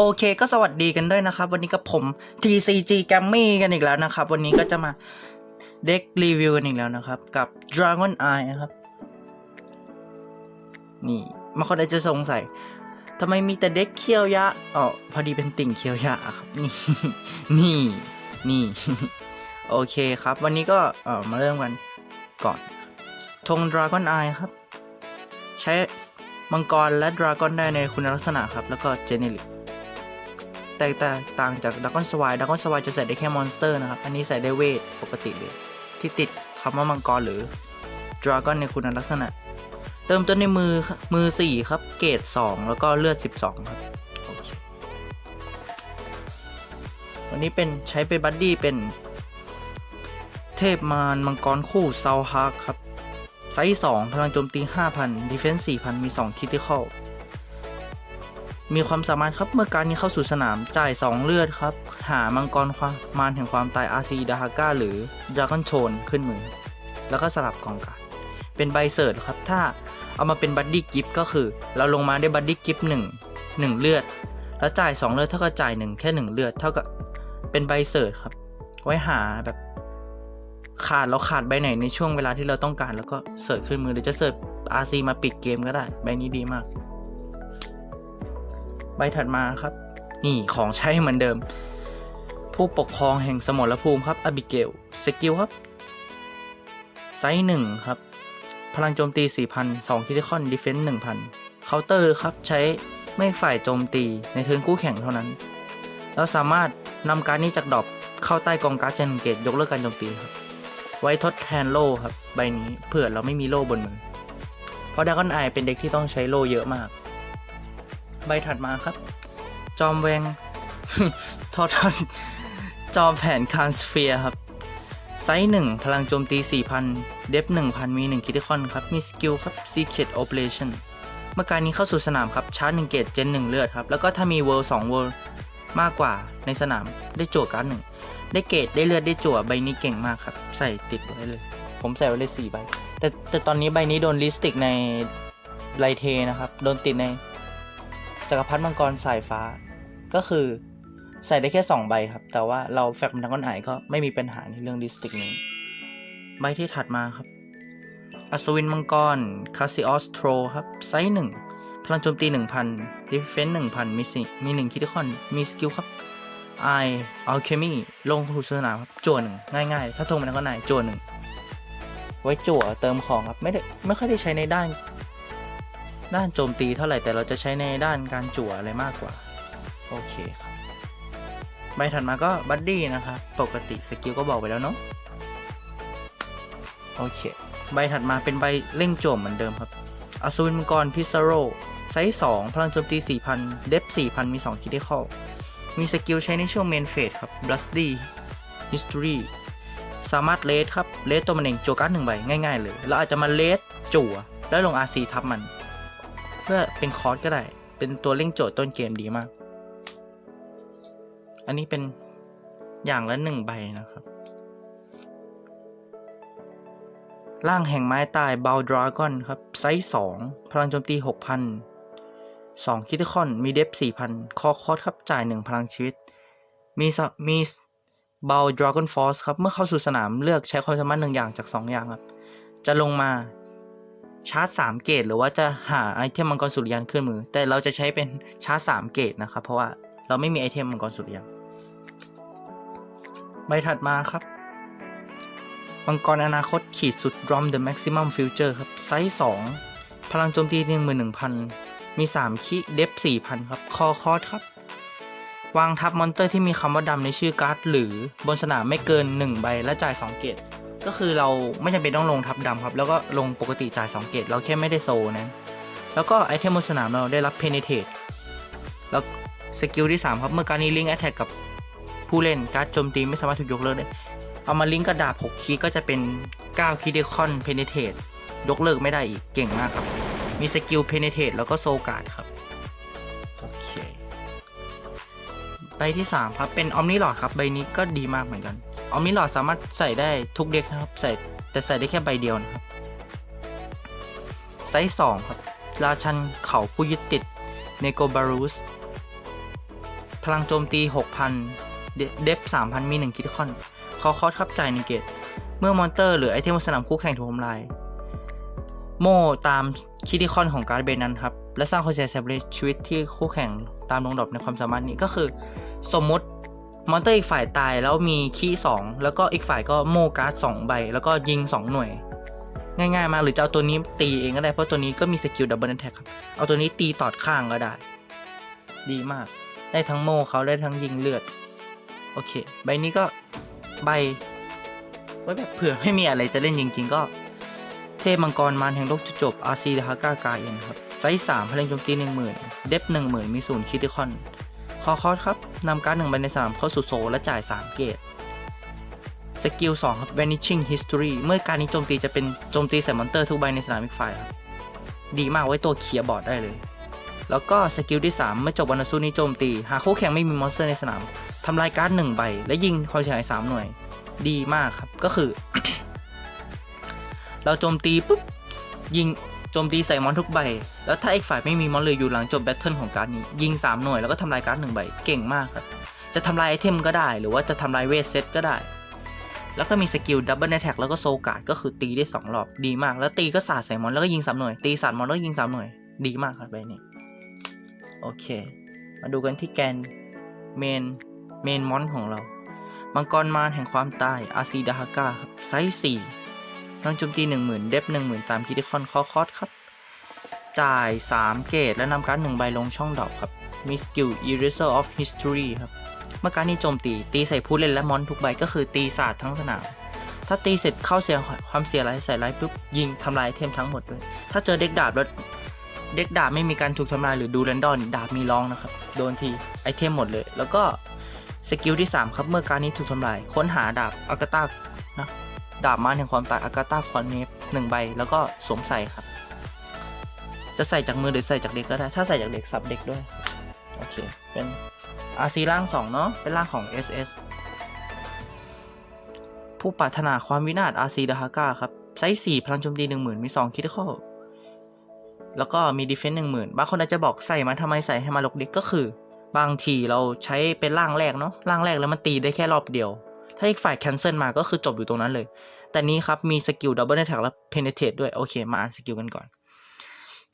โอเคก็สวัสดีกันด้วยนะครับ วันนี้กับผม TCG g a m m y กันอีกแล้วนะครับ วันนี้ก็จะมาเด็กรีวิวกันอีกแล้วนะครับ กับ Dragon Eye นะครับ นี่บางคนอาจจะสงสัยทำไมมีแต่เด็กเคียวยะอ๋อพอดีเป็นติ่งเคียวยะครับนี่นี่นี่โอเคครับ วันนี้ก็เออมาเริ่มกันก่อนธง Dragon Eye ครับ ใช้มังกรและดราก้อนได้ในคุณลักษณะครับ แล้วก็เจเนริก แตกต่างจากดราก้อนสวายดราก้อนสวายจะใส่ได้แค่มอนสเตอร์นะครับ อันนี้ใส่ได้เวทปกติเลยที่ติดคำว่ามังกรหรือดราก้อนในคุณลักษณะ เริ่มต้นในมือมือ 4 ครับ เกรด2 แล้วก็เลือด 12 ครับวันนี้เป็นใช้เป็นบัดดี้เป็น เทพมารมังกรคู่เซาฮาร์ครับ ไซส์2พลังโจมตี 5,000 ดีเฟนส์4,000 มี 2คิติคอล มีความสามารถครับเมื่อการนี้เข้าสู่สนามจ่าย 2 เลือดครับ หามังกรความมารแห่งความตาย RC ดาฮาก้าหรือดราก้อนโชนขึ้นมือ แล้วก็สลับกองการเป็นใบเสิร์ตครับ ถ้าเอามาเป็นบัดดี้กิฟต์ก็คือ เราลงมาได้บัดดี้กิฟต์หนึ่งหนึ่งเลือด แล้วจ่าย 2 เลือดเท่ากับจ่ายหนึ่งแค่ 1 เลือดเท่ากับเป็นใบเสิร์ตครับ ไว้หาแบบขาดเราขาดใบไหนในช่วงเวลาที่เราต้องการแล้วก็เสิร์ชขึ้นมือหรือจะเสิร์ช RC มาปิดเกมก็ได้ ใบนี้ดีมาก ใบถัดมาครับ นี่ของใช้เหมือนเดิม ผู้ปกครองแห่งสมรภูมิครับอบิเกลสกิลครับ ไซส์หนึ่งครับ พลังโจมตี 4,000 2คิติคอนดีเฟนส์1,000เคาน์เตอร์ครับใช้ไม่ฝ่ายโจมตีในเทิร์นคู่แข่งเท่านั้น แล้วสามารถนำการนี้จากดอปเข้าใต้กองการ์ดเจนเกตยกเลิกการโจมตีครับ ไว้ทดแทนโล่ครับ ใบนี้เผื่อเราไม่มีโล่บนมือเพราะด r กอนไอเป็นเด็กที่ต้องใช้โล่เยอะมาก ใบถัดมาครับ จอมแวงทอทอนจอมแผนคานสเฟียครับ ไซส์หนึ่งพลังโจมตี 4,000 เดฟ1,000 มี1คิติคอนครับ มีสกิลครับ Secret Operation เมื่อการนี้เข้าสู่สนามครับ ชาร์จ1เกตเจน1เลือดครับ แล้วก็ถ้ามีเวิร์2เวิร์มากกว่าในสนามได้โจทย์การ์ดหนึ่งได้เกรดได้เลือดได้จั่วใบนี้เก่งมากครับ ใส่ติดไว้เลย ผมใส่ไว้เลยสี่ใบแต่แต่ตอนนี้ใบนี้โดนลิสติกในไลเทนะครับ โดนติดใน จักรพรรดิมังกรสายฟ้า ก็คือใส่ได้แค่ 2 ใบครับ แต่ว่าเราแฟกมันดังก้อนไอก็ไม่มีปัญหาในเรื่องลิสติกนี้ ใบที่ถัดมาครับ อัศวินมังกรคาซิออสโทรครับ ไซส์หนึ่งพลังโจมตี 1,000ดิเฟนส์1,000 มีสิมี1คิติคอน มีสกิลครับไออัลเคมีลงสู่สนามครับจั่วหนึ่งง่ายๆ ถ้าทงมันก็นายจั่วหนึ่งไว้จั่วเติมของครับ ไม่ได้ไม่ค่อยได้ใช้ในด้าน ด้านโจมตีเท่าไหร่แต่เราจะใช้ในด้านการจั่วอะไรมากกว่า โอเคครับ ใบถัดมาก็บัดดี้นะครับ ปกติสกิลก็บอกไปแล้วเนาะ โอเค ใบถัดมาเป็นใบเร่งโจมเหมือนเดิมครับ อสูรมังกรพิซาโรไซส์ 2 พลังโจมตี 4,000 เดฟ4,000 มี 2 คิติคอลมีสกิลใช้ในช่วงเมนเฟสครับ Blusty History สามารถเลสครับ เลสตัวมันเองโจการ์ดหนึ่งใบง่ายๆเลยแล้วอาจจะมาเลสจั่ว แล้วลง RC ทับมัน พื่อเป็นคอร์สก็ได้ เป็นตัวเร่งโจทย์ต้นเกมดีมาก อันนี้เป็นอย่างละหนึ่งใบนะครับ ร่างแห่งไม้ตายบ a ลดราก้อนครับ ไซส์ 2 พลังโจมตี 6,000 2คิติคอน มีเดฟ4,000 คอคอสครับ จ่าย 1 พลังชีวิต มีมีบ a ลดราก้อนฟอสครับ เมื่อเข้าสู่สนามเลือกใช้ความสามารถหนึ่งอย่างจาก 2 อย่างครับ จะลงมา ชาร์จ3เกตหรือว่าจะหาไอเทมมังกรสุริยันขึ้นมือ แต่เราจะใช้เป็นชาร์จ3เกตนะครับ เพราะว่าเราไม่มีไอเทมมังกรสุริยันใบถัดมาครับ มังกรอนาคตขีดสุด Drum the Maximum Future ครับ ไซส์ 2 พลังโจมตี11,000 มี 3 คิเดฟ4,000 ครับ คอคอสครับ วางทับมอนเตอร์ที่มีคำว่าดำในชื่อการ์ดหรือบนสนามไม่เกิน 1 ใบและจ่าย 2 เกต ก็คือเราไม่จำเป็นต้องลงทับดำครับ แล้วก็ลงปกติจ่าย2เกตเราแค่ไม่ได้โซนะ แล้วก็ไอเทมบนสนามเราได้รับ Penetrate แล้วสกิลที่ 3 ครับ เมื่อการนี้ลิงก์แอ t แทกกับผู้เล่นการ์ดโจมตีไม่สามารถถูกยกเลิกได้ เอามาลิงก์กระดาบ 6 คีก็จะเป็น 9 คีเดคอนเพเนเทตยกเลิกไม่ได้อีกเก่งมากครับ มีสกิลเพเนเทตแล้วก็โซการ์ดครับ โอเคใบที่ 3 ครับ เป็นออมนิลอดครับ ใบนี้ก็ดีมากเหมือนกัน ออมิลอดสามารถใส่ได้ทุกเด็กนะครับ ใส่แต่ใส่ได้แค่ใบเดียวนะครับ ไซส์2ครับ ราชันเขาผู้ยึดติดเนโกบารูสพลังโจมตี 6,000 เดฟ3,000 มี 1 คิดคอนคอคอสครับจ่ายหนึ่งเกต เมื่อมอนเตอร์หรือไอเทมบนสนามคู่แข่งถูกทำลาย โม่ตามคิดิคอนของการ์ดเบนนั้นครับ และสร้างความเสียหายชีวิตที่คู่แข่งตามลงดรอปในความสามารถนี้ก็คือ สมมติ มอนเตอร์อีกฝ่ายตายแล้วมีคีย์สองแล้วก็อีกฝ่ายก็โม่การ์ดสองใบ แล้วก็ยิง 2 หน่วย ง่ายๆมาหรือจะเอาตัวนี้ตีเองก็ได้เพราะตัวนี้ก็มีสกิลดับเบิลแท็กครับ เอาตัวนี้ตีตอดข้างก็ได้ ดีมาก ได้ทั้งโมเขาได้ทั้งยิงเลือด โอเค ใบนี้ก็ใบไว้แบบเผื่อไม่มีอะไรจะเล่นจริง ๆ ก็เทพมังกรมารแห่งโลกจุจบอาซีดาฮากากาเอ็นครับไซส์สามพลังโจมตีหนึ่งหมื่นเดฟหนึ่งหมื่นมีศูนย์คิติคอน อคอสครับนำการ์ดหนึ่งใบในสนามเข้าสู่โซและจ่ายสามเกตสกิล2ครับ vanishing history เมื่อการนี้โจมตีจะเป็นโจมตีใส่มอนเตอร์ทุกใบในสนามอีกฝ่ายครับ ดีมากไว้ตัวเคลียร์บอร์ดได้เลย แล้วก็สกิลที่ 3 เมื่อจบวันสู้นี้โจมตี หากคู่แข่งไม่มีมอนสเตอร์ในสนามทำลายการ์ดหนึ่งใบ และยิงความเสียหาย 3 หน่วย ดีมากครับ ก็คือ เราโจมตีปุ๊บยิง โจมตีใส่มอนทุกใบ แล้วถ้าอีกฝ่ายไม่มีมอนเลยอยู่หลังจบแบทเทิลของการ์ดนี้ ยิง 3 หน่วยแล้วก็ทำลายการ์ดหนึ่งใบ เก่งมากครับ จะทำลายไอเทมก็ได้ หรือว่าจะทำลายเวทเซตก็ได้ แล้วก็มีสกิลดับเบิลแท็กแล้วก็โซการ์ดก็คือตีได้ 2 รอบ ดีมาก แล้วตีก็สาดใส่มอนแล้วก็ยิง 3 หน่วย ตีสาดมอนแล้วก็ยิง 3 หน่วย ดีมากครับใบนี้ โอเค มาดูกันที่แกนเมน เมนมอนของเรา มังกรมารแห่งความตายอาซีดาฮาก้าครับ ไซส์4 น้องโจมตี 10,000 เดฟ13,000คิติคอนคอคอสครับ จ่าย 3 เกตและนำการ์ดหนึ่งใบลงช่องดรอปครับ มีสกิล Eraser of History ครับ เมื่อการนี้โจมตี ตีใส่ผู้เล่นและมอนทุกใบก็คือตีศาสตร์ทั้งสนาม ถ้าตีเสร็จเข้าเสียความเสียไรใส่ไรปุ๊บยิงทำลายไอเทมทั้งหมดด้วย ถ้าเจอเด็กดาบแล้วเด็กดาบไม่มีการถูกทำลายหรือดูแรนดอมดาบมีร้องนะครับ โดนทีไอเทมหมดเลย แล้วก็สกิลที่ 3 ครับ เมื่อการนี้ถูกทำลาย ค้นหาดาบอากาตานะ ดาบมาแห่งความตายอากาตาคอนเนฟหนึ่งใบ แล้วก็สวมใส่ครับ จะใส่จากมือหรือใส่จากเด็กก็ได้ ถ้าใส่จากเด็กสับเด็กด้วย โอเค เป็น RC ร่าง2เนาะ เป็นร่างของ SS ผู้ปรารถนาความวินาศ RC ดาฮาก้าครับ ไซส์4พลังโจมตี10,000มี2คิดข้อแล้วก็มี Defense 10,000บางคนอาจจะบอกใส่มาทำไมใส่ให้มาลกเด็กก็คือ บางทีเราใช้เป็นร่างแรกเนาะร่างแรกแล้วมันตีได้แค่รอบเดียว ถ้าอีกฝ่าย cancel มาก็คือจบอยู่ตรงนั้นเลย แต่นี้ครับมีสกิล Double Attack และ Penetrate ด้วย โอเค มาอ่านสกิลกันก่อน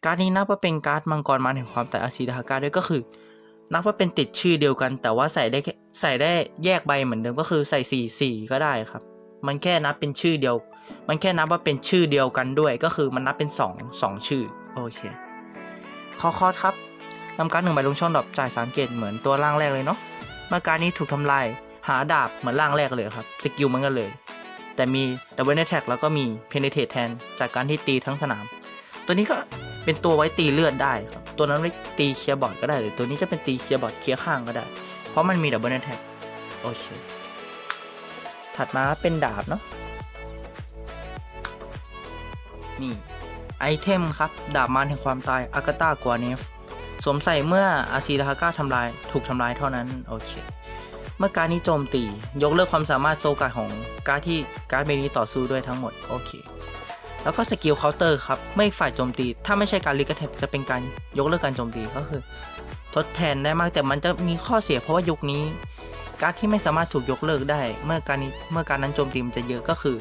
การ์ดนี้นับว่าเป็นการ์ดมังกรมารแห่งความตาย RC ดาฮาก้าด้วยก็คือ นับว่าเป็นติดชื่อเดียวกัน แต่ว่าใส่ได้ใส่ได้แยกใบเหมือนเดิมก็คือใส่สี่สี่ก็ได้ครับ มันแค่นับเป็นชื่อเดียว มันแค่นับว่าเป็นชื่อเดียวกันด้วย ก็คือมันนับเป็นสองสองชื่อโอเคคอคอสครับนำการดหนึ่งใบลงช่องดรอปจ่ายสามเกตเหมือนตัวร่างแรกเลยเนาะเมื่อการนี้ถูกทำลาย หาดาบเหมือนร่างแรกเลยครับสกิลมันกันเลย แต่มีดับเบิลแท็กแล้วก็มีเพนเทตแทนจากการที่ตีทั้งสนาม ตัวนี้ก็เป็นตัวไว้ตีเลือดได้ครับ ตัวนั้นไว้ตีเคลียร์บอร์ดก็ได้หรือตัวนี้จะเป็นตีเคลียร์บอร์ดเคียร์ข้างก็ได้ เพราะมันมีดับเบิลแท็กโอเค ถัดมาเป็นดาบเนาะนี่ไอเทมครับ ดาบมารแห่งความตายอากาตากวาเนฟสวมใส่เมื่ออาซีดาฮาก้าทำลายถูกทำลายเท่านั้น โอเค เมื่อการนี้โจมตี ยกเลิกความสามารถโซการของการที่การเบนี้ต่อสู้ด้วยทั้งหมด โอเค แล้วก็สกิลเคาน์เตอร์ครับเมื่ออีกฝ่ายโจมตี ถ้าไม่ใช่การลิกแท็กจะเป็นการยกเลิกการโจมตีก็คือ ทดแทนได้มากแต่มันจะมีข้อเสียเพราะว่ายุคนี้ การที่ไม่สามารถถูกยกเลิกได้ เมื่อการนี้เมื่อการนั้นโจมตีมันจะเยอะก็คือ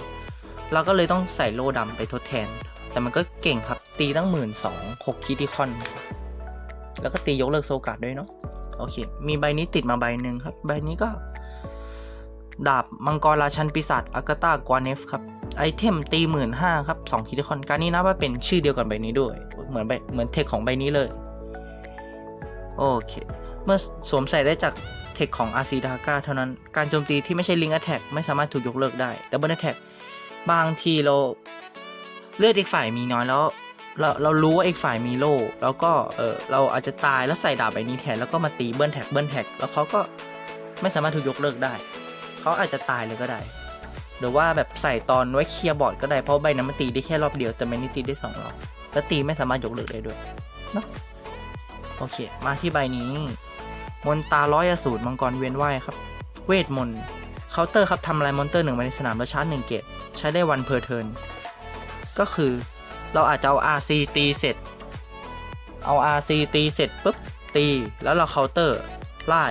เราก็เลยต้องใส่โล่ดำไปทดแทน แต่มันก็เก่งครับตีตั้งหมื่นสองหกคิติคอน แล้วก็ตียกเลิกโซการ์ดด้วยเนาะ โอเค มีใบนี้ติดมาใบหนึ่งครับ ใบนี้ก็ ดาบมังกรราชันปีศาจอากาตากวาเนฟครับ ไอเทมตีหมื่นห้าครับสองคิติคอนการนี้นับว่าเป็นชื่อเดียวกับใบนี้ด้วย เหมือนใบเหมือนเทคของใบนี้เลย โอเค เมื่อสวมใส่ได้จากเทคของอาซีดาก้าเท่านั้น การโจมตีที่ไม่ใช่ลิงก์แท็กไม่สามารถถูกยกเลิกได้ดับเบิลแท็กบางทีเราเลือดอีกฝ่ายมีน้อยแล้ว เราเรารู้ว่าอีกฝ่ายมีโล่แล้วก็เออเราอาจจะตายแล้วใส่ดาบใบนี้แทนแล้วก็มาตีเบิลแท็กเบิลแท็กแล้วเขาก็ไม่สามารถถูกยกเลิกได้ เขาอาจจะตายเลยก็ได้ หรือว่าแบบใส่ตอนไว้เคลียร์บอร์ดก็ได้เพราะใบนั้นมันตีได้แค่รอบเดียวแต่ใบนี้ตีได้สองรอบแล้วตีไม่สามารถยกเลิกได้ด้วยเนาะโอเค มาที่ใบนี้ มนตาร้อยอสูรมังกรเวียนว่ายครับ เวทมนต์เคาน์เตอร์ครับทำลายมอนเตอร์หนึ่งมาในสนามแล้วชาร์จหนึ่งเกตใช้ได้วันเพอร์เทิร์นก็คือ เราอาจจะเอา RC ตีเสร็จ เอา RC ตีเสร็จปุ๊บตีแล้วเราเคาน์เตอร์ไล่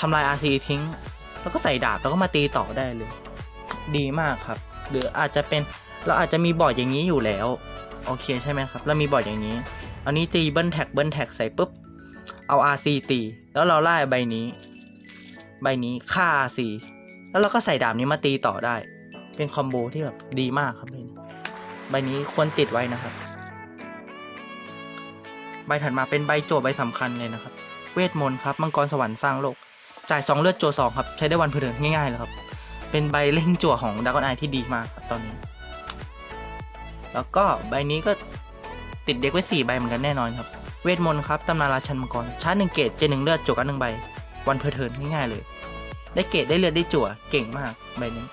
ทำลาย RC ทิ้ง แล้วก็ใส่ดาบแล้วก็มาตีต่อได้เลย ดีมากครับ หรืออาจจะเป็นเราอาจจะมีบอร์ดอย่างนี้อยู่แล้ว โอเคใช่ไหมครับเรามีบอร์ดอย่างนี้ อันนี้ตีเบิ้ลแท็กเบิ้ลแท็กใส่ปุ๊บเอา RC ตี แล้วเราไล่ใบนี้ ใบนี้ฆ่า RC แล้วเราก็ใส่ดาบนี้มาตีต่อได้ เป็นคอมโบที่แบบดีมากครับใบนี้ ใบนี้ควรติดไว้นะครับ ใบถัดมาเป็นใบโจทย์ใบสำคัญเลยนะครับ เวทมนต์ครับ มังกรสวรรค์สร้างโลก จ่ายสองเลือดโจสองครับ ใช้ได้วันเพลินง่ายๆเลยครับ เป็นใบเล่งจั่วของดากอนไอที่ดีมากตอนนี้ แล้วก็ใบนี้ก็ติดเด็กไว้สี่ใบเหมือนกันแน่นอนครับ เวทมนต์ครับตำนานราชันมังกรชาร์จหนึ่งเกตเจนหนึ่งเลือดจวกันหนึ่งใบ วันเพลินง่ายๆเลย ได้เกตได้เลือดได้จั่วเก่งมากใบนี้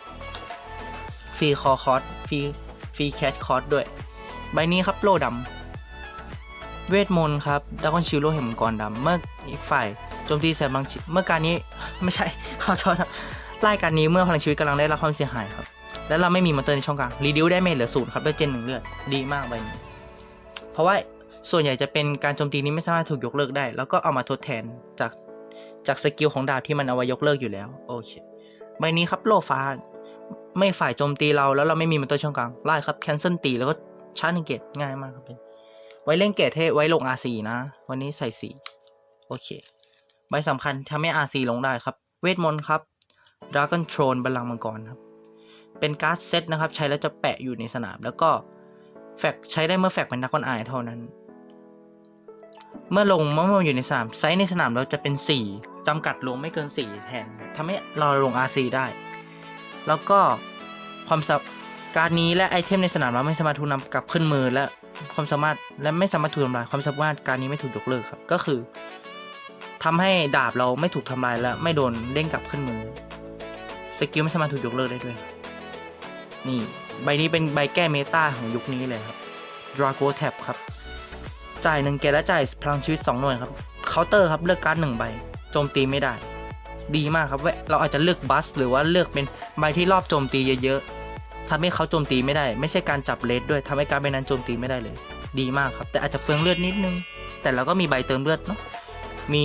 ฟรีคอคอร์สฟรี ฟรีแคชคอร์สด้วย ใบนี้ครับโลดำเวทมนต์ครับดากอนชิลโลเห็นมังกรดำเมื่ออีกฝ่ายโจมตีเสร็จบางชิเมื่อการนี้ไม่ใช่ขอโทษครับไล่การนี้เมื่อพลังชีวิตกำลังได้รับความเสียหายครับ แล้วเราไม่มีมอนเตอร์ในช่องกลางรีดิวได้เมจเหลือศูนย์ครับด้วยเจนหนึ่งเลือดดีมากใบนี้ เพราะว่าส่วนใหญ่จะเป็นการโจมตีนี้ไม่สามารถถูกยกเลิกได้ แล้วก็เอามาทดแทนจากจากสกิลของดาบที่มันเอาไว้ยกเลิกอยู่แล้วโอเคใบนี้ครับโลฟ้า ไม่ฝ่ายโจมตีเราแล้วเราไม่มีมอนตอร์ช่องกลางไล่ครับแคนเซิลตีแล้วก็ชาร์จหนึ่งเกตง่ายมากครับเป็นไว้เล่นเกตให้ไว้ลง R4 นะ วันนี้ใส่สีโอเค ใบสำคัญทำให้ R4 ลงได้ครับ เวทมนต์ครับ Dragon Throne บัลลังก์มังกรครับ เป็นการ์ดเซตนะครับ ใช้แล้วจะแปะอยู่ในสนาม แล้วก็แฟกใช้ได้เมื่อแฟกเป็นนักคอนไอเท่านั้น เมื่อลงเมื่ออยู่ในสนามไซส์ในสนามเราจะเป็น 4จำกัดลงไม่เกิน 4 แทนทำให้เราลง RC ได้ แล้วก็ความสับการนี้และไอเทมในสนามเราไม่สามารถถูกนำกลับขึ้นมือและความสามารถและไม่สามารถถูกทำลายความสามารถการนี้ไม่ถูกยกเลิกครับ ก็คือทำให้ดาบเราไม่ถูกทำลายและไม่โดนเด้งกลับขึ้นมือสกิลไม่สามารถถูกยกเลิกได้ด้วย นี่ใบนี้เป็นใบแก้เมตาของยุคนี้เลยครับ Drago Tab ครับ จ่ายหนึ่งเกตและจ่ายพลังชีวิต 2 หน่วยครับเคาน์เตอร์ครับเลือกการ์ดหนึ่งใบโจมตีไม่ได้ ดีมากครับเว้เราอาจจะเลือกบัสหรือว่าเลือกเป็นใบที่รอบโจมตีเยอะๆทำให้เขาโจมตีไม่ได้ ไม่ใช่การจับเลสด้วยทำให้การใบนั้นโจมตีไม่ได้เลย ดีมากครับ แต่อาจจะเปลืองเลือดนิดนึง แต่เราก็มีใบเติมเลือดเนาะมี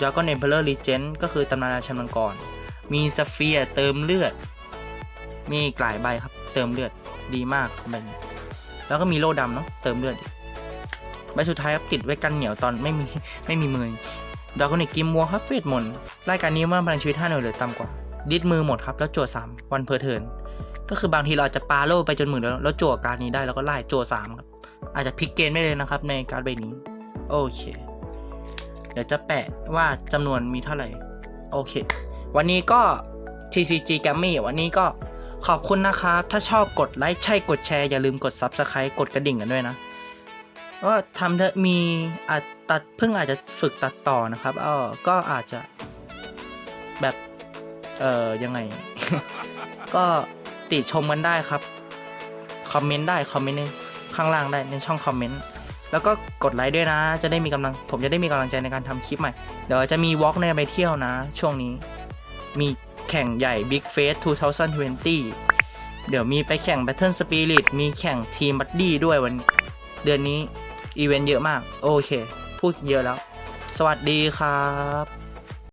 Dragon Emperor Regent ก็คือตำนานราชันมังกร มีสเฟียเติมเลือด มีกลายใบครับ เติมเลือดดีมากใบนี้แล้วก็มีโล่ดำเนาะเติมเลือดใบสุดท้ายครับติดไว้กันเหนียวตอนไม่มีไม่มีมือ ดากอนิกกิมมัวครับเวทมนต์รายการนี้เมื่อพลังชีวิต5หน่วยหรือต่ำกว่า ดิดมือหมดครับ แล้วโจทย์3วันเพอร์เทินก็คือบางทีเราอาจจะปาโลไปจนหมื่นแล้วแล้วโจทย์การนี้ได้แล้วก็ไล่โจทย์3ครับ อาจจะพลิกเกมได้เลยนะครับในการใบนี้ โอเค เดี๋ยวจะแปะว่าจำนวนมีเท่าไหร่ โอเค วันนี้ก็ TCG g a m m y วันนี้ก็ขอบคุณนะครับ ถ้าชอบกดไลค์ใช่กดแชร์อย่าลืมกด Subscribe กดกระดิ่งกันด้วยนะ ก็ทำเถอะมีอาจ ตัดเพิ่งอาจจะฝึกตัดต่อนะครับเออก็อาจจะแบบเอ่อยังไง ก็ติชมกันได้ครับคอมเมนต์ได้คอมเมนต์ในข้างล่างได้ในช่องคอมเมนต์แล้วก็กดไลค์ด้วยนะ จะได้มีกำลัง ผมจะได้มีกำลังใจในการทำคลิปใหม่ เดี๋ยวจะมีวอล์กในไปเที่ยวนะ ช่วงนี้ มีแข่งใหญ่ Big Face 2020 เดี๋ยวมีไปแข่ง Battle Spirit มีแข่งทีมบัดดี้ด้วยวัน เดือนนี้ อีเวนต์เยอะมาก โอเค พูดเยอะแล้ว สวัสดีครับ